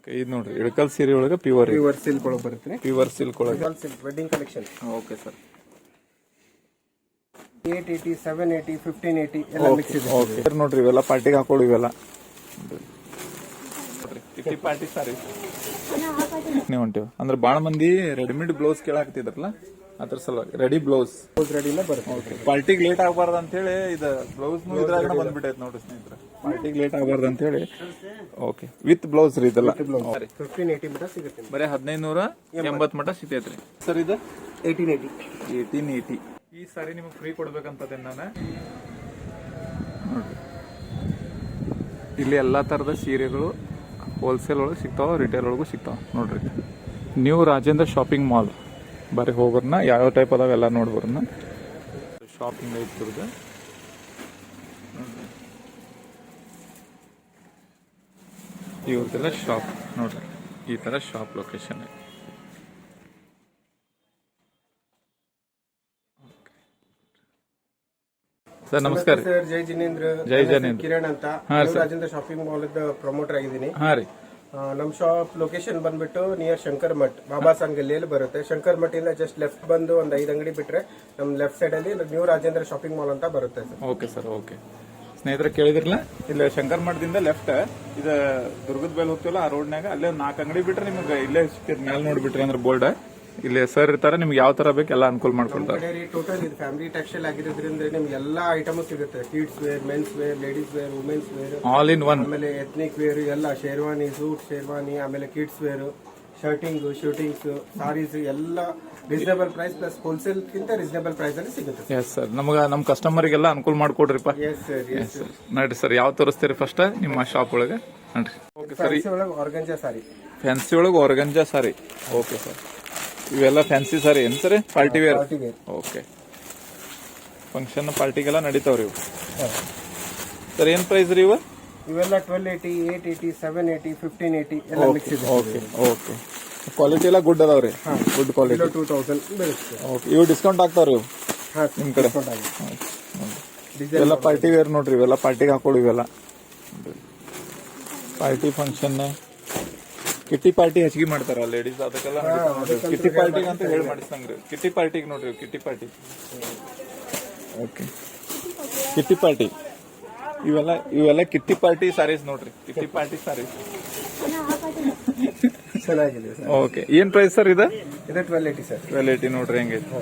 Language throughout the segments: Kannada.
ಓಕೆ ಇದು ನೋಡ್ರಿ ಇಳಕಲ್ ಸೀರೆ ಒಳಗೆ ಪ್ಯೂರ್ ಪ್ಯೂರ್ ಸಿಲ್ಕ್ ಒಳಗೆ ಬರುತ್ತೆ. ಪ್ಯೂರ್ ಸಿಲ್ಕ್ ಒಳಗೆ. Silk wedding collection okay sir. Eight eighty seven eighty fifteen eighty ಎಲ್ಲ ಮಿಕ್ಸ್ ಇದೆ. ಓಕೆ. ನೋಡ್ರಿ ಇವೆಲ್ಲ ಪಾರ್ಟಿಗೆ ಹಾಕೊಳ್ಳಿ ಇವೆಲ್ಲ. Kitty party sari. ನೀವು ಹೊಂಟಿವಿ ಅಂದ್ರೆ ಭಾಳ ಮಂದಿ ರೆಡಿಮೇಡ್ ಬ್ಲೌಸ್ ಕೇಳಾಕ್ತಿದ್ರಲ್ಲ ಅದ್ರ ಸಲುವಾಗಿ. ರೆಡಿ ಬ್ಲೌಸ್ ಬ್ಲೌಸ್ ರೆಡಿನ ಬರುತ್ತೆ. ಪಾರ್ಟಿಗೆ ಲೇಟ್ ಆಗಬಾರ್ದು ಅಂತ ಹೇಳಿ ಇದು ಬ್ಲೌಸ್ ಇದ್ರಾಗ ಬಂದ್ಬಿಟ್ಟೈತೆ ನೋಡ್ರಿ ಸ್ನೇಹಿತರೆ. ಪಾರ್ಟಿಗೆ ಲೇಟ್ ಆಗಬಾರ್ದು ಅಂತ ಹೇಳಿ ಓಕೆ ವಿತ್ ಬ್ಲೌಸ್ ರೀ ಇದೆಲ್ಲ. ಫಿಫ್ಟೀನ್ ಏಯ್ಟಿ ಸಿಗುತ್ತೆ ಬರೀ ಹದಿನೈದು ನೂರ ಮಟ್ಟ ಮಟ ಸಿಗೈತ್ರಿ ಸರ್ ಇದು? ಏಯ್ಟೀನ್ ಏಯ್ಟಿ ಏಯ್ಟೀನ್ ಏಯ್ಟಿ ಈ ಸಾರಿ ನಿಮಗೆ ಫ್ರೀ ಕೊಡ್ಬೇಕಂತದ್ದೆ ನಾನು. ಇಲ್ಲಿ ಎಲ್ಲ ಥರದ ಸೀರೆಗಳು ಹೋಲ್ಸೇಲ್ ಒಳಗೆ ಸಿಗ್ತಾವೆ ರಿಟೇಲ್ ಒಳಗೂ ಸಿಗ್ತಾವೆ. ನೋಡ್ರಿ. ನ್ಯೂ ರಾಜೇಂದ್ರ ಶಾಪಿಂಗ್ ಮಾಲ್ ಬರೀ ಹೋಗೋರ್ನ ಯಾವ್ಯಾವ ಟೈಪ್ ಅದಾವೆಲ್ಲ ನೋಡ್ಬೋರ್ನ. ಶಾಪಿಂಗ್ ಐತಿರ್ದು ಇವ್ರದ್ದೆಲ್ಲ ಶಾಪ್ ನೋಡ್ರಿ ಈ ತರ ಶಾಪ್ ಲೊಕೇಶನ್ ಸರ್ ನಮಸ್ಕಾರ ಸರ್ ಜೈ ಜಿನೇಂದ್ರ. ಜೈ ಜನೇಂದ್ರ. ಕಿರಣ್ ಅಂತ. ರಾಜೇಂದ್ರ ಶಾಪಿಂಗ್ ಮಾಲ್ ಪ್ರಮೋಟರ್ ಆಗಿದ್ದೀನಿ. ಹಾ ರೀ. ನಮ್ ಶಾಪ್ ಲೊಕೇಶನ್ ಬಂದ್ಬಿಟ್ಟು ನಿಯರ್ ಶಂಕರ್ ಮಠ್ ಬಾಬಾ ಸಾನ್ ಗಲ್ಲಿಯಲ್ಲಿ ಬರುತ್ತೆ. ಶಂಕರ್ ಮಠ್ ಇಂದ ಜಸ್ಟ್ ಲೆಫ್ಟ್ ಬಂದು ಒಂದ್ ಐದ್ ಅಂಗಡಿ ಬಿಟ್ರೆ ನಮ್ ಲೆಫ್ಟ್ ಸೈಡ್ ಅಲ್ಲಿ ನ್ಯೂ ರಾಜೇಂದ್ರ ಶಾಪಿಂಗ್ ಮಾಲ್ ಅಂತ ಬರುತ್ತೆ ಸರ್. ಓಕೆ ಸರ್ ಓಕೆ ಸ್ನೇಹಿತರೆ ಕೇಳಿದ್ರಲ್ಲ ಇಲ್ಲ ಶಂಕರ್ ಮಠದಿಂದ ಲೆಫ್ಟ್ ಇದು ದುರ್ಗದ ಬೇಲ್ ಹೋಗ್ತಿವಲ್ಲ ಆ ರೋಡ್ನಾಗ ಅಲ್ಲೇ ಒಂದು ನಾಲ್ಕು ಅಂಗಡಿ ಬಿಟ್ರೆ ನಿಮ್ಗೆ ಇಲ್ಲೇ ಸಿಕ್ಕಿದ್ ಮೇಲೆ ನೋಡ್ಬಿಟ್ರಿ ಅಂದ್ರೆ ಬೋರ್ಡ್ ಇಲ್ಲಿ ಸರ್ ಇರ್ತಾರೆ ನಿಮ್ಗೆ ಯಾವ ತರ ಬೇಕು ಎಲ್ಲ ಅನುಕೂಲ ಮಾಡ್ಕೊಡ್ತಾರೆ. ಟೋಟಲ್ ಇದು ಫ್ಯಾಮಿಲಿ ಟೆಕ್ಸ್ಟೈಲ್ ಆಗಿರೋದ್ರಿಂದ ನಿಮ್ಗೆ ಎಲ್ಲಾ ಐಟಮ್ ಸಿಗುತ್ತೆ. Kids wear men's wear ladies wear women's wear all in one ಆಮೇಲೆ ಎಥ್ನಿಕ್ ವೇರ್ ಎಲ್ಲ ಶೇರ್ವಾನಿ ಸೂಟ್ ಶೇರ್ವಾನಿ ಆಮೇಲೆ kids wear shirting suitings saris ಎಲ್ಲ ರೀಸನೇಬಲ್ ಪ್ರೈಸ್ ಪ್ಲಸ್ ಹೋಲ್ಸೇಲ್ ಕಿಂತ ರೀಸನೇಬಲ್ ಪ್ರೈಸ್ ಅಲ್ಲಿ ಸಿಗುತ್ತೆ ಎಸ್ ಸರ್ ನಮಗ ನಮ್ಮ ಕಸ್ಟಮರಿಗೆಲ್ಲ ಅನುಕೂಲ ಮಾಡ್ಕೊಡ್ರಿಪ್ಪ ಎಸ್ ಸರ್ ಎಸ್ ಸರ್ ನೋಡ್ರಿ ಸರ್ ಯಾವ ತೋರಿಸ್ತೀರಿ ಫಸ್ಟ್ ನಿಮ್ಮ ಶಾಪ್ ಒಳಗೆ? ನೋಡ್ರಿ. ಓಕೆ ಸರ್ ಫ್ಯಾನ್ಸಿ ಒಳಗೆ ಆರ್ಗಂಜಾ ಸಾರಿ ಫ್ಯಾನ್ಸಿ ಒಳಗೆ ಆರ್ಗಂಜಾ ಸಾರಿ ಓಕೆ ಸರ್ ಇವೆಲ್ಲ ಫ್ಯಾನ್ಸಿ ಸಾರಿ ಏನು sir party wear party wear okay function ಪಾರ್ಟಿಗೆಲ್ಲ ನಡೀತಾವ್ರಿ ಇವು. ಸರ್ ಏನು ಪ್ರೈಸ್ ರೀ ಇವು? ಇವೆಲ್ಲ twelve eighty eight eighty seven eighty fifteen eighty ಎಲ್ಲ ಮಿಕ್ಸ್ ಇದೆ. ಓಕೆ ಓಕೆ ಕ್ವಾಲಿಟಿ ಎಲ್ಲ ಗುಡ್ ಅದಾವ್ರಿ ಗುಡ್ ಕ್ವಾಲಿಟಿ ಟೂ ತೌಸಂಡ್ ಬೀಳುತ್ತೆ. ಓಕೆ ಇವು ಡಿಸ್ಕೌಂಟ್ ಆಗ್ತಾವ್ರಿ ಇವು ಹಾ ನಿಮ್ ಕಡೆ. ಇವೆಲ್ಲ ಪಾರ್ಟಿ ವೇರ್ ನೋಡ್ರಿ ಇವೆಲ್ಲ ಪಾರ್ಟಿಗೆ ಹಾಕೊಳ್ಳಿ ಇವೆಲ್ಲ. ಪಾರ್ಟಿ ಫಂಕ್ಷನ್ ಕಿಟ್ಟಿ ಪಾರ್ಟಿ ಹೆಚ್ಚಿಗೆ ಮಾಡ್ತಾರ ಲೇಡೀಸ್ ಅದಕ್ಕೆಲ್ಲ ಕಿಟ್ಟಿ ಪಾರ್ಟಿಗೆ ಅಂತ ಹೇಳಿ ಮಾಡಿಸ್ತಂಗ್ರಿ ಕಿಟ್ಟಿ ಪಾರ್ಟಿಗೆ ನೋಡ್ರಿ kitty party okay kitty party ಇವೆಲ್ಲ ಇವೆಲ್ಲ ಕಿಟ್ಟಿ ಪಾರ್ಟಿ ಸಾರೀಸ್ ನೋಡ್ರಿ. ಕಿಟ್ಟಿ ಪಾರ್ಟಿ ಸಾರೀಸ್ ಚೆನ್ನಾಗಿದೆ ಸರ್. ಓಕೆ ಏನ್ ಪ್ರೈಸ್ ಸರ್ ಇದು? ಇದೆ ಟ್ವೆಲ್ ಏಟಿ ಸರ್. ಕ್ವಾಲಿಟಿ ನೋಡ್ರಿ ಹೆಂಗೈತಿ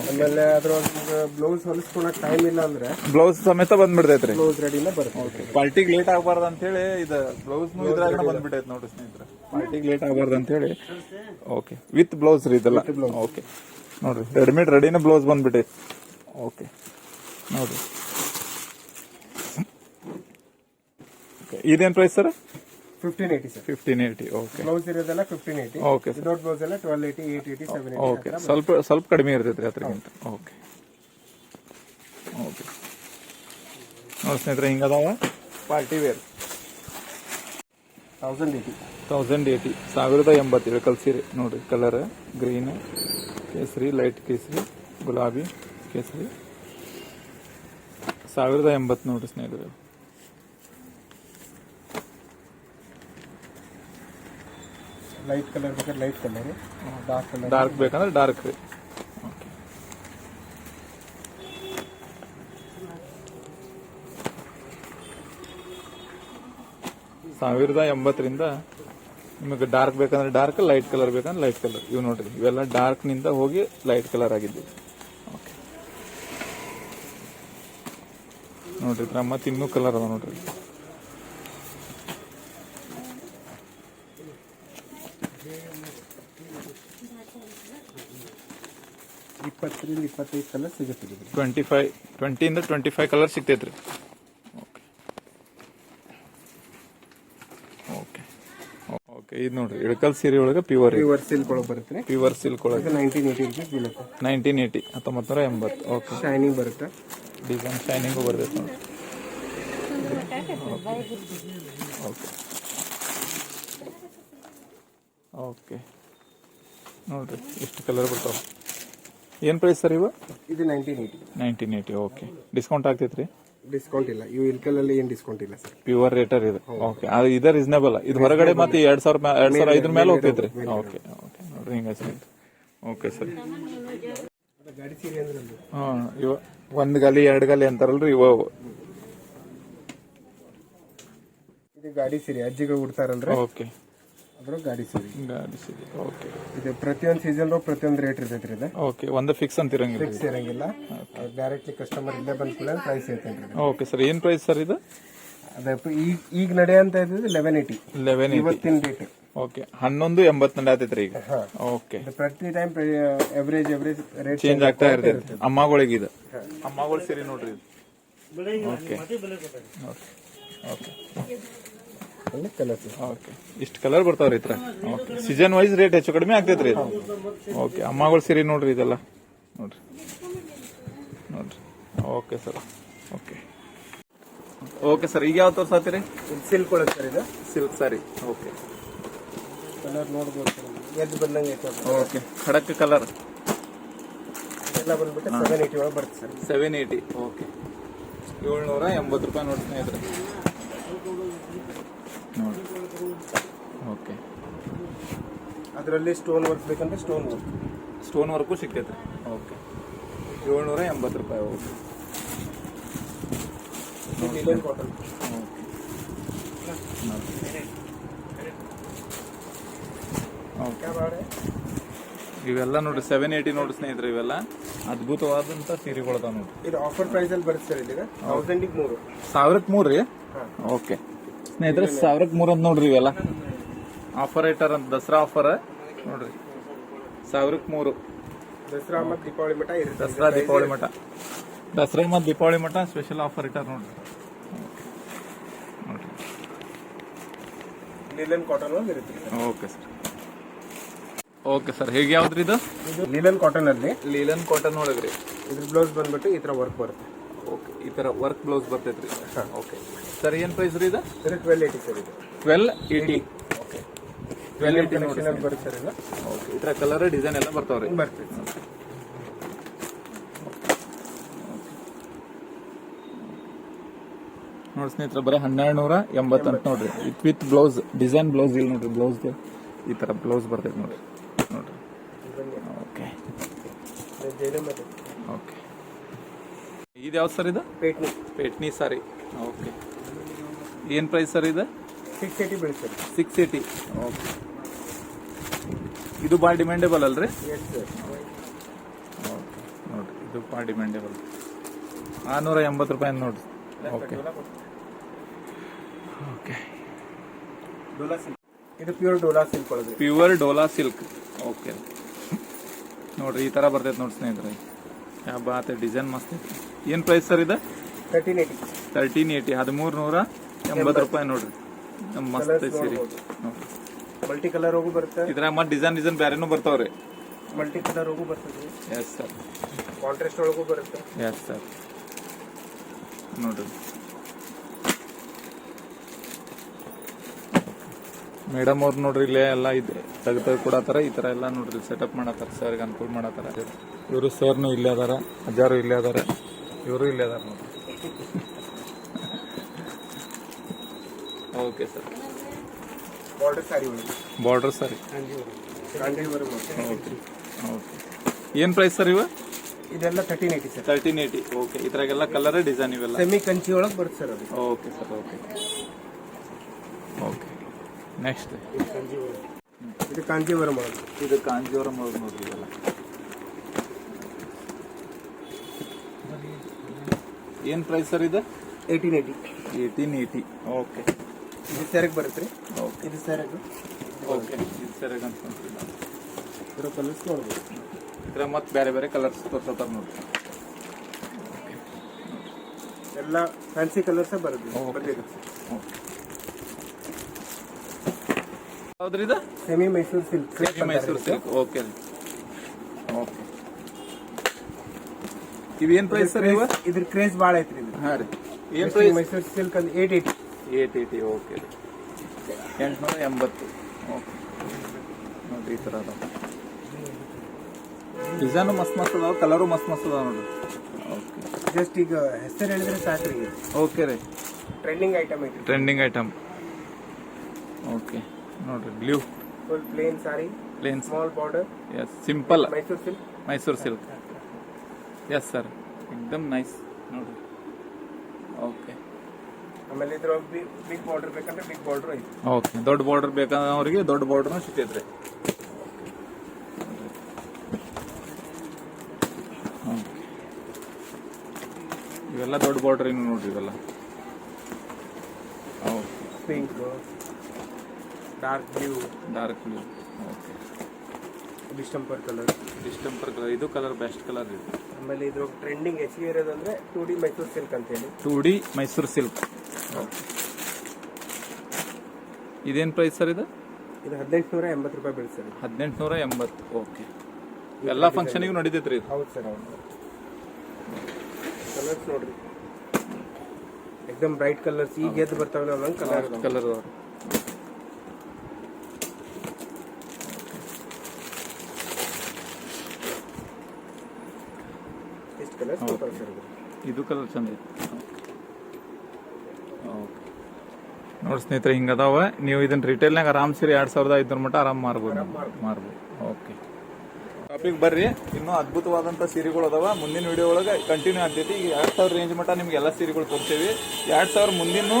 ಆಮೇಲೆ ಅದ್ರೊಳಗೆ ಬ್ಲೌಸ್ ಹೊಲಿಸ್ಕೊಳಕ್ ಟೈಮ್ ಇಲ್ಲ ಅಂದ್ರೆ ಬ್ಲೌಸ್ ಸಮೇತ ಬಂದ್ಬಿಡ್ತೈತ್ರಿ. ಬ್ಲೌಸ್ ರೆಡಿನ ಬರುತ್ತೆ. ಪಾರ್ಟಿಗೆ ಲೇಟ್ ಆಗಬಾರ್ದು ಅಂತ ಹೇಳಿ ಇದು ಬ್ಲೌಸ್ ಇದ್ರಾಗ ಬಂದ್ಬಿಟ್ಟೈತೆ ನೋಡಿ ಸ್ನೇಹಿತರೆ. ಪಾರ್ಟಿಗೆ ಲೇಟ್ ಆಗಬಾರ್ದು ಅಂತ ಹೇಳಿ ಓಕೆ ವಿತ್ ಬ್ಲೌಸ್ ರೀ ಇದೆಲ್ಲ? ಓಕೆ ನೋಡ್ರಿ ರೆಡಿಮೇಡ್ ರೆಡಿನ ಬ್ಲೌಸ್ ಬಂದ್ಬಿಟ್ಟೈತೆ. ಓಕೆ ನೋಡ್ರಿ. ಇದೇನು ಇದೇನ್ price sir? Fifteen eighty sir fifteen eighty okay blouse ಇರೋದೆಲ್ಲ fifteen eighty okay sir blouse ಎಲ್ಲ twelve eighty eight eighty seven okay ಸ್ವಲ್ಪ ಸ್ವಲ್ಪ ಕಡಿಮೆ ಇರ್ತೈತ್ರಿ ಅದ್ರಗಿಂತ. ಓಕೆ ಓಕೆ ನೋಡಿ ಸ್ನೇಹಿತರೆ ಹಿಂಗದಾವ? Party wear thousand eighty thousand eighty ಸಾವಿರದ ಎಂಬತ್ತೇಳು ಕಲಸಿರಿ. ನೋಡಿರಿ ನೋಡ್ರಿ ಕಲರ್ ಗ್ರೀನ್ ಕೇಸರಿ ಲೈಟ್ ಕೇಸರಿ ಗುಲಾಬಿ ಕೇಸರಿ. ಸಾವಿರದ ಎಂಬತ್ತು ನೋಡ್ರಿ ಸ್ನೇಹಿತರೆ. ಲೈಟ್ ಕಲರ್ ಬೇಕಾದ್ರೆ light colour dark colour dark ಬೇಕಂದ್ರೆ ಡಾರ್ಕ್ ರೀ ಸಾವಿರದ ಎಂಬತ್ತರಿಂದ ನಿಮಗೆ ಡಾರ್ಕ್ ಬೇಕಂದ್ರೆ ಡಾರ್ಕ್ ಲೈಟ್ ಕಲರ್ ಬೇಕಂದ್ರೆ ಲೈಟ್ ಕಲರ್ ಇವು ನೋಡ್ರಿ ಇವೆಲ್ಲ ಡಾರ್ಕ್ನಿಂದ ಹೋಗಿ ಲೈಟ್ ಕಲರ್ ಆಗಿದ್ದು ಓಕೆ ನೋಡ್ರಿ ಮತ್ತೆ ಇನ್ನೂ ಕಲರ್ ಅದ ನೋಡ್ರಿ. ಇಪ್ಪತ್ತರಿಂದ ಇಪ್ಪತ್ತೈದು ಕಲರ್ ಸಿಗುತ್ತೆ ಇದು. ಟ್ವೆಂಟಿ ಫೈವ್ ಟ್ವೆಂಟಿಯಿಂದ ಟ್ವೆಂಟಿ ಫೈವ್ ಕಲರ್ ಸಿಗ್ತೈತ್ರಿ. ಓಕೆ ಓಕೆ ಓಕೆ ಇದು ನೋಡ್ರಿ ಇಳಕಲ್ ಸೀರೆ ಒಳಗೆ ಪ್ಯೂರ್ ಪ್ಯೂರ್ ಸಿಲ್ಕ್ ಒಳಗೆ ಬರುತ್ತೆ ಪ್ಯೂರ್ ಸಿಲ್ಕ್ ಒಳಗೆ. ನೈನ್ಟೀನ್ ಏಯ್ಟಿ ರುಪೀಸ್ ಬೀಳುತ್ತೆ. ನೈನ್ಟೀನ್ ಏಯ್ಟಿ ಹತ್ತೊಂಬತ್ತು ನೂರ ಎಂಬತ್ತು. ಓಕೆ ಶೈನಿಂಗ್ ಬರುತ್ತೆ. ಡಿಸೈನ್ ಶೈನಿಂಗು ಬರ್ತೈತೆ ನೋಡಿ ಓಕೆ ಓಕೆ ನೋಡ್ರಿ ಎಷ್ಟು ಕಲರ್ ಬರ್ತಾವ? ಏನು ಪ್ರೈಸ್ ಸರ್ ಇವು? ಇದು nineteen eighty nineteen eighty okay discount ಆಗ್ತೈತ್ರಿ? ಡಿಸ್ಕೌಂಟ್ ಇಲ್ಲ. ಇವು ಇಲ್ಕಲಲ್ಲಿ ಏನ್ ಡಿಸ್ಕೌಂಟ್ ಇಲ್ಲ ಸರ್. ಪ್ಯೂರ್ ರೇಟರ್ ಇದು. ಓಕೆ ಅದು ಇದು ರೀಸನೇಬಲ್ ಇದು ಹೊರಗಡೆ ಮತ್ತೆ ಎರಡ್ ಸಾವಿರ ಎರಡ್ ಸಾವಿರ ಐದ್ರ ಮೇಲೆ ಹೋಗ್ತೈತ್ರಿ. ಓಕೆ ಓಕೆ ನೋಡ್ರಿ ಹಿಂಗ ಸರ್ ಓಕೆ ಸರ್ ಹಾಂ ಇವ ಒಂದ್ ಗಾಲಿ ಎರಡ್ ಗಾಲಿ ಅಂತಾರಲ್ರಿ ಇವ ಇದು ಗಾಡಿ ಸೀರೆ. ಅಜ್ಜಿಗಳು ಉಡ್ತಾರಲ್ರಿ? ಓಕೆ ಅದ್ರ ಗಾಡಿ ಸರಿ. ಗಾಡಿ ಸರಿ. ಓಕೆ ಇದು ಪ್ರತಿಯೊಂದು ಸೀಸನ್ ಪ್ರತಿಯೊಂದು ರೇಟ್ ಇರ್ತೈತ್ರಿ ಇದು? ಓಕೆ ಒಂದು ಫಿಕ್ಸ್ ಅಂತ ಇರಂಗಿಲ್ಲ ಫಿಕ್ಸ್ ಇರಂಗಿಲ್ಲ. ಡೈರೆಕ್ಟ್ಲಿ ಕಸ್ಟಮರ್ ಇಲ್ಲೇ ಬಂದ ಕೂಡ ಪ್ರೈಸ್ ಹೇಳ್ತೇನೆ ರೀ ಓಕೆ ಸರ್ ಏನು ಪ್ರೈಸ್ ಸರ್ ಇದು? ಅದೇ ಈಗ ಈಗ ನಡೆಯಂತ ಇದ್ದಿದ್ದು ಲೆವೆನ್ ಏಯ್ಟಿ ಲೆವೆನ್ ಇವತ್ತಿನ ರೇಟ್ ಓಕೆ ಹನ್ನೊಂದು ಎಂಬತ್ತಿನಲ್ಲಿ ಆತೈತೆ ರೀ ಈಗ? ಓಕೆ ಪ್ರತಿ time average average rate change ಆಗ್ತಾ ಇರ್ತೈತೆ. ಅಮ್ಮಗಳಿಗೆ ಇದು? ಅಮ್ಮಗಳು ಸರಿ ನೋಡ್ರಿ ಇದು? ಓಕೆ ಓಕೆ ಕಲರ್ಸ್ ಓಕೆ ಇಷ್ಟು ಕಲರ್ ಬರ್ತಾವ್ರಿ ಇತ್ರ ಓಕೆ ಸೀಸನ್ ವೈಸ್ ರೇಟ್ ಹೆಚ್ಚು ಕಡಿಮೆ ಆಗ್ತೈತ್ರಿ ಇದು. ಓಕೆ ಅಮ್ಮಗಳು ಸೀರೆ ನೋಡ್ರಿ ಇದೆಲ್ಲ. ನೋಡ್ರಿ. ನೋಡ್ರಿ. Okay sir okay okay sir ಈಗ ಯಾವ ತೋರ್ಸಾತೀರಿ? ಸಿಲ್ಕ್ ಒಳಗೆ ಸರ್ ಇದು. ಸಿಲ್ಕ್ ಸಾರಿ ಓಕೆ ಕಲರ್ ನೋಡ್ಬೋದು ಎದ್ದು ಬಂದಂಗೆ ಓಕೆ ಖಡಕ್ ಕಲರ್ ಎಲ್ಲ ಬಂದ್ಬಿಟ್ಟು ಸೆವೆನ್ ಏಯ್ಟಿ ಒಳಗೆ ಬರುತ್ತೆ ಸರ್ ಸೆವೆನ್ ಏಯ್ಟಿ ಓಕೆ ಏಳ್ನೂರ ಎಂಬತ್ತು ರೂಪಾಯಿ ನೋಡಿ ಸ್ನೇಹಿತರೆ ನೋಡಿ ಓಕೆ ಅದರಲ್ಲಿ ಸ್ಟೋನ್ ವರ್ಕ್ ಬೇಕಂದ್ರೆ ಸ್ಟೋನ್ ವರ್ಕ್ ಸ್ಟೋನ್ ವರ್ಕು ಸಿಗ್ತೈತೆ. ಓಕೆ ಏಳ್ನೂರ ಎಂಬತ್ತು ರೂಪಾಯಿ ಓಕೆ ಲಿಲನ್ ಕಾಟನ್ ಓಕೆ ಇವೆಲ್ಲ ನೋಡ್ರಿ ಸೆವೆನ್ ಏಯ್ಟಿ ನೋಡಿ ಸ್ನೇಹಿತರೆ ಇವೆಲ್ಲ. ಅದ್ಭುತವಾದಂತ ಸೀರೆಗಳು ನೋಡಿ. ನೋಡ್ರಿ ಇದು ಆಫರ್ ಪ್ರೈಸ್ ಅಲ್ಲಿ ಬರುತ್ತೆ ಸರ್ ತೌಸಂಡಿಗೆ ಮೂರು. ಸಾವಿರಕ್ಕೆ ಮೂರು ರೀ? ಓಕೆ ಸ್ನೇಹಿತರೆ ಸಾವಿರಕ್ಕೆ ಮೂರು ಅಂತ ನೋಡ್ರಿ ಇವೆಲ್ಲ. ಆಫರ್ ಐಟರ್ ಅಂತ ದಸರಾ ಆಫರ್. ನೋಡ್ರಿ. ಸಾವಿರಕ್ಕೆ ಮೂರು. ದಸರಾ ಮತ್ತು ದೀಪಾವಳಿ ಮಠ ದಸರಾ ದೀಪಾವಳಿ ಮಠ. ದಸರಾ ಮತ್ತು ದೀಪಾವಳಿ ಮಠ ಸ್ಪೆಷಲ್ ಆಫರ್ ಇಟ್ಟಾರ ನೋಡ್ರಿ. ನೋಡ್ರಿ. ನೀಲನ್ ಕಾಟನ್ ಒಳಗೆ ಇರುತ್ತೆ. Okay sir. ಓಕೆ ಸರ್ ಹೇಗೆ ಯಾವ್ದ್ರಿ ಇದು? ಇದು ಲಿಲನ್ ಕಾಟನ್ ಅಲ್ಲಿ. ಲೀಲನ್ ಕಾಟನ್ ಒಳಗ್ರಿ. ಇದ್ರ ಬ್ಲೌಸ್ ಬಂದ್ಬಿಟ್ಟು ಈ ತರ ವರ್ಕ್ ಬರುತ್ತೆ. ಓಕೆ ಈ ತರ ವರ್ಕ್ ಬ್ಲೌಸ್ ಬರ್ತೈತ್ರಿ. ಓಕೆ. ಸರ್ ಏನ್ ಪ್ರೈಸ್ ರೀ ಇದು? ಟ್ವೆಲ್ ಏಯ್ಟಿ ಸರ್ ಇದು. ಟ್ವೆಲ್ ಏಯ್ಟಿ ಟ್ವೆಲ್ ಅಲ್ಲಿ ಬರುತ್ತೆ ಸರ್ ಓಕೆ ತರ ಕಲರ್ ಡಿಸೈನ್ ಎಲ್ಲ ಬರ್ತಾವ್ರಿ. ಬರ್ತದೆ ನೋಡಿ ಸ್ನೇಹಿತರೆ ಬರೀ ಹನ್ನೆರಡು ನೂರ ಎಂಬತ್ತು ಅಂತ ನೋಡ್ರಿ. With with blouse design blouse ಇಲ್ಲ ನೋಡ್ರಿ. ಬ್ಲೌಸ್ಗೆ ಈ ತರ ಬ್ಲೌಸ್ ಬರ್ತೈತೆ ನೋಡ್ರಿ. ನೋಡ್ರಿ. ಓಕೆ ಓಕೆ ಇದು ಯಾವ್ದು ಸರ್ ಇದು? ಪೇಟ್ನಿ. ಪೇಟ್ನಿ ಸಾರಿ. ಓಕೆ ಏನು ಪ್ರೈಸ್ ಸರ್ ಇದು? ಸಿಕ್ಸ್ ಏಯ್ಟಿ ಬೀಳುತ್ತೆ ಸರ್. ಸಿಕ್ಸ್ ಏಯ್ಟಿ ಓಕೆ ಇದು ಭಾಳ ಡಿಮ್ಯಾಂಡೇಬಲ್ ಅಲ್ರಿ? ಓಕೆ ನೋಡ್ರಿ ಇದು ಭಾಳ ಡಿಮ್ಯಾಂಡೇಬಲ್ ಆರುನೂರ ಎಂಬತ್ತು ರೂಪಾಯಿ ನೋಡ್ರಿ. Okay okay Dola silk. ಇದು ಪ್ಯೂರ್ ಡೋಲಾ ಸಿಲ್ಕ್ ಒಳಗೆ. Pure Dola silk. ಓಕೆ ನೋಡ್ರಿ ಈ ತರ ಬರ್ತೈತೆ ನೋಡಿ ಸ್ನೇಹಿತರೆ. ಯಾ ಬಾತ್ ಡಿಸೈನ್ ಮಸ್ತ್ ಐತಿ ಏನ್ ಪ್ರೈಸ್ ಸರ್ ಇದು? ತರ್ಟೀನ್ ಏಯ್ಟಿ ತರ್ಟೀನ್ ಏಯ್ಟಿ ಹದಿಮೂರು ನೂರ ಎಂಬತ್ತು. ರೂಪಾಯಿ ನೋಡ್ರಿ. ಮಸ್ತ್ ಐತಿ ಸೀರೆ. ನೋಡ್ರಿ ಮಲ್ಟಿ ಕಲರ್ ಹೋಗು ಬರುತ್ತೆ. ಇದ್ರಾಗ ಮತ್ತೆ ಡಿಸೈನ್ ಡಿಸೈನ್ ಬೇರೆನೂ ಬರ್ತಾವ್ರಿ. ಮಲ್ಟಿ ಕಲರ್ ಹೋಗು ಬರ್ತದೆ. ಎಸ್ ಸರ್ ಕಾಂಟ್ರಾಸ್ಟ್ ಒಳಗೂ ಬರುತ್ತೆ. ಎಸ್ ಸರ್ ನೋಡ್ರಿ. ಮೇಡಮ್ ಅವ್ರು ನೋಡ್ರಿ ಇಲ್ಲೇ ಎಲ್ಲ ಇದೆ ತೆಗ್ದು ತೆಗ್ದು ಕೊಡತ್ತಾರ ಈ ತರ ಎಲ್ಲ ನೋಡ್ರಿ ಸೆಟಪ್ ಮಾಡತ್ತಾರ ಸರ್ಗೆ ಅನುಕೂಲ ಮಾಡತ್ತಾರ. ಇವರು ಸರ್ನು ಇಲ್ಲೇ ಅದಾರ ಅಜ್ಜಾರು ಇಲ್ಲೇ ಅದಾರ ಇವರು ಇಲ್ಲೇ ಅದಾರ ನೋಡ್ರಿ. ಓಕೆ ಸರ್ ಬಾರ್ಡರ್ ಸ್ಯಾರಿ ಒಳಗೆ. ಬಾರ್ಡರ್ ಸರಿ ಕಾಂಜೀವರಂ ಓಕೆ ಓಕೆ ಏನು ಪ್ರೈಸ್ ಸರ್ ಇವ? ಇದೆಲ್ಲ thirteen eighty sir thirteen eighty okay ಇದ್ರಾಗೆಲ್ಲ colour design ಇವೆಲ್ಲ? ಸೆಮಿ ಕಂಚಿ ಒಳಗೆ ಬರುತ್ತೆ ಸರ್ ಅದು. Okay sir okay okay next ಇದು ಕಾಂಜೀವರಂ ಒಳಗೆ ಇದು ಕಾಂಜೀವರಂ ಒಳಗೆ ನೋಡ್ರಿ ಇವೆಲ್ಲ. ಏನು ಪ್ರೈಸ್ ಸರ್ ಇದು? Eighteen eighty eighteen eighty okay ಇದು ಸೆರಗ್ ಬರುತ್ತೆ ರೀ. ಓಕೆ ಇದು ಸೆರಗ್. ಓಕೆ ಇದು ಸರಿಯಾಗಿ ಅಂತ ಇದರ ಕಲರ್ಸ್ ನೋಡ್ಬೋದು. ಇದ್ರ ಮತ್ತೆ ಬೇರೆ ಬೇರೆ ಕಲರ್ಸ್ ತೋರ್ಸತ್ತಾರ ನೋಡಿ ಎಲ್ಲ ಫ್ಯಾನ್ಸಿ ಕಲರ್ಸ್ ಬರುತ್ತೆ ಓಕೆ ಹೌದ್ರಿ ಇದು? Semi Mysuru silk Mysuru silk okay okay ಇವೇನ್ price sir ಇವ? ಇದ್ರ ಕ್ರೇಜ್ ಭಾಳ ಐತ್ರಿ ಇದು. ಹಾಂ ರೀ. ಏನ್ ಪ್ರೈಸ್ ಮೈಸೂರು ಸಿಲ್ಕ್ ಅಂದ್ರೆ eight eighty eight eighty okay ಎಂಟುನೂರ ಎಂಬತ್ತು. ಓಕೆ ನೋಡಿರಿ ಈ ಥರ ಅದಾವ. ಡಿಸೈನು ಮಸ್ತ್ ಮಸ್ತ್ ಅದಾವ ಕಲರು ಮಸ್ತ್ ಮಸ್ತ್ ಅದಾವ ನೋಡ್ರಿ ಓಕೆ ಜಸ್ಟ್ ಈಗ ಹೆಸರು ಹೇಳಿದ್ರೆ ಸಾಕ್ರಿ ಓಕೆ ರೀ. ಟ್ರೆಂಡಿಂಗ್ ಐಟಮ್ ಐತಿ ಟ್ರೆಂಡಿಂಗ್ ಐಟಮ್ ಓಕೆ ನೋಡ್ರಿ blue full plain sari plain small border yes simple Mysore silk Mysore silk yes sir ಎಕ್ದಮ್ ನೈಸ್ ನೋಡ್ರಿ. ಓಕೆ ಆಮೇಲೆ ಇದ್ರ ಬಿಗ್ ಬಾರ್ಡರ್ ಬೇಕಂದ್ರೆ ಬಿಗ್ ಬಾರ್ಡರ್ ಐತಿ. ಓಕೆ ದೊಡ್ಡ ಬಾರ್ಡರ್ ಬೇಕಾದವರಿಗೆ ದೊಡ್ಡ ಬಾರ್ಡರ್ನು ಸಿಗ್ತೈತ್ರಿ. ಇವೆಲ್ಲ ದೊಡ್ಡ ಬಾರ್ಡರ್ ಇನ್ನು ನೋಡ್ರಿ ಇವೆಲ್ಲ? Okay pink dark blue dark blue okay distemper colour distemper colour ಇದು ಕಲರ್ ಬೆಸ್ಟ್ ಕಲರ್ ಇದು ಆಮೇಲೆ ಇದ್ರ ಟ್ರೆಂಡಿಂಗ್ ಹೆಚ್ಚಿಗೆ ಇರೋದಂದ್ರೆ ಟೂ ಡಿ ಮೈಸೂರು ಸಿಲ್ಕ್ ಅಂತ ಹೇಳಿ ಟೂ ಡಿ ಮೈಸೂರು ಸಿಲ್ಕ್ ಇದೇನು ಪ್ರೈಸ್ ಸರ್ ಇದು? ಇದು ಹದಿನೆಂಟುನೂರ ಎಂಬತ್ತು ರೂಪಾಯಿ ಬೀಳ್ಸರಿ ಹದಿನೆಂಟುನೂರ ಎಂಬತ್ತು ಓಕೆ. ಎಲ್ಲ ಫಂಕ್ಷನಿಗೂ ನಡೀತೈತ್ರಿ ಇದು? ಹೌದು ಸರ್ ಹೌದು. ಕಲರ್ಸ್ ನೋಡ್ರಿ. ಎಕ್ದಮ್ ಬ್ರೈಟ್ ಕಲರ್ಸ್ ಈಗ ಎದ್ದು ಬರ್ತಾವಲ್ಲ ಒಂದೊಂದು ಕಲರ್ ಕಲರ್ ಎಷ್ಟು ಕಲರ್ಸ್ ಬರ್ತಾವೆ ಸರ್. ಇದು ಇದು ಕಲರ್ ಚಂದ ಐತಿ ನೋಡಿ ಸ್ನೇಹಿತರೆ, ಹಿಂಗದಾವ. ನೀವು ಇದನ್ನ ರಿಟೇಲ್ನಾಗ ಆರಾಮ್ ಸೀರೆ ಎರಡ್ ಸಾವಿರದ ಐದ್ನೂರ ಮಟ್ಟ ಆರಾಮ್ ಮಾರ್ಬೋದು ಮಾರ್ಬೋದು. ಓಕೆ ಟಾಪಿಕ್ ಬರ್ರಿ. ಇನ್ನೂ ಅದ್ಭುತವಾದಂತ ಸೀರೆಗಳು ಅದಾವ. ಮುಂದಿನ ವಿಡಿಯೋ ಒಳಗೆ ಕಂಟಿನ್ಯೂ ಆಗ್ತೈತಿ. ಈಗ ಎರಡ್ ಸಾವಿರ ರೇಂಜ್ ಮಟ್ಟ ನಿಮ್ಗೆ ಎಲ್ಲ ಸೀರೆಗಳು ಕೊಡ್ತೀವಿ ಎರಡ್ ಸಾವಿರ ಮುಂದಿನ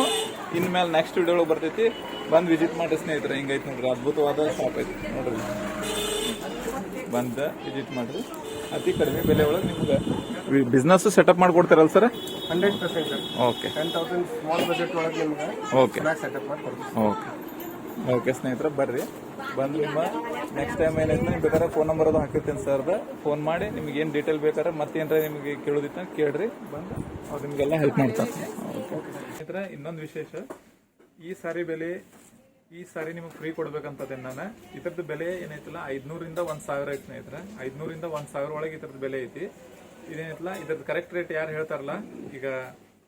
ಇನ್ಮೇಲೆ ನೆಕ್ಸ್ಟ್ ವಿಡಿಯೋ ಬರ್ತೈತಿ. ಬಂದು ವಿಸಿಟ್ ಮಾಡಿ ಸ್ನೇಹಿತರೆ. ಹಿಂಗೈತಿ ನೋಡ್ರಿ. ಅದ್ಭುತವಾದ ಶಾಪ್ ಐತಿ. ನೋಡ್ರಿ. ಬಂದ ವಿಸಿಟ್ ಮಾಡ್ರಿ. ಅತಿ ಕಡಿಮೆ ಬೆಲೆ ಒಳಗೆ ನಿಮ್ಗೆ business setup ಮಾಡ್ಕೊಡ್ತಾರಲ್ಲ sir? Hundred percent sir. Okay ten thousand small budget ಒಳಗೆ ನಿಮ್ಗೆ ಓಕೆ ಸೆಟಪ್ ಮಾಡಿ ಕೊಡ್ತೀವಿ. ಓಕೆ ಓಕೆ ಸ್ನೇಹಿತರೆ ಬರ್ರಿ. ಬಂದು ನಿಮ್ಮ ನೆಕ್ಸ್ಟ್ ಟೈಮ್ ಏನೈತೆ ನಿಮ್ಗೆ ಬೇಕಾದ್ರೆ ಫೋನ್ ನಂಬರ್ ಅದು ಹಾಕಿರ್ತೀನಿ ಸರ್ದು ಫೋನ್ ಮಾಡಿ ನಿಮ್ಗೆ ಏನು ಡೀಟೇಲ್ ಬೇಕಾದ್ರೆ ಮತ್ತೇನಾರ ನಿಮಗೆ ಕೇಳೋದಿತ್ತ ಕೇಳ್ರಿ. ಬಂದು ಅವ್ರು ನಿಮಗೆಲ್ಲ ಹೆಲ್ಪ್ ಮಾಡ್ತಾರೆ. ಓಕೆ ಸ್ನೇಹಿತರೆ ಇನ್ನೊಂದು ವಿಶೇಷ. ಈ ಸಾರಿ ಬೆಲೆ ಈ ಸಾರಿ ನಿಮಗೆ ಫ್ರೀ ಕೊಡ್ಬೇಕಂತದೇನು ನಾನು? ಇದ್ರದ್ದು ಬೆಲೆ ಏನೈತಲ್ಲ ಐದ್ನೂರಿಂದ ಒಂದು ಸಾವಿರ ಐತಿ ಸ್ನೇಹಿತರೆ. ಐದ್ನೂರಿಂದ ಒಂದು ಸಾವಿರ ಒಳಗೆ ಇದ್ರದ್ದು ಬೆಲೆ ಐತಿ. ಇದೇನೈತಲ್ಲ ಇದ್ರದ್ದು ಕರೆಕ್ಟ್ ರೇಟ್ ಯಾರು ಹೇಳ್ತಾರಲ್ಲ? ಈಗ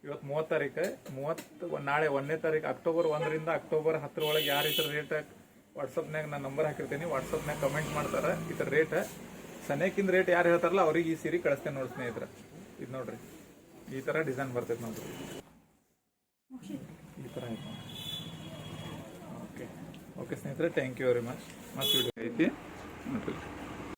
ಇವತ್ತು ಮೂವತ್ತು ತಾರೀಕು, ಮೂವತ್ತು ನಾಳೆ ಒಂದನೇ ತಾರೀಕು, ಅಕ್ಟೋಬರ್ ಒಂದರಿಂದ ಅಕ್ಟೋಬರ್ ಹತ್ತರ ಒಳಗೆ ಯಾರು ಇದ್ರ ರೇಟ್ ವಾಟ್ಸಪ್ನಾಗ ನಾನು ನಂಬರ್ ಹಾಕಿರ್ತೀನಿ. ವಾಟ್ಸಪ್ನಾಗ ಕಮೆಂಟ್ ಮಾಡ್ತಾರೆ ಇದ್ರ ರೇಟ್ ಸನೇಕಿಂದ ರೇಟ್ ಯಾರು ಹೇಳ್ತಾರಲ್ಲ, ಅವ್ರಿಗೆ ಈ ಸೀರೆ ಕಳಿಸ್ತೇನೆ ನೋಡಿ ಸ್ನೇಹಿತರೆ. ಇದು ನೋಡ್ರಿ. ಈ ಥರ ಡಿಸೈನ್ ಬರ್ತೈತೆ ನೋಡ್ರಿ. ಈ ಥರ ಆಯ್ತು ಓಕೆ ಓಕೆ ಸ್ನೇಹಿತರೆ ಥ್ಯಾಂಕ್ ಯು ವೆರಿ ಮಚ್ ಮತ್ತೆ ಐತಿ. ನೋಡ್ರಿ.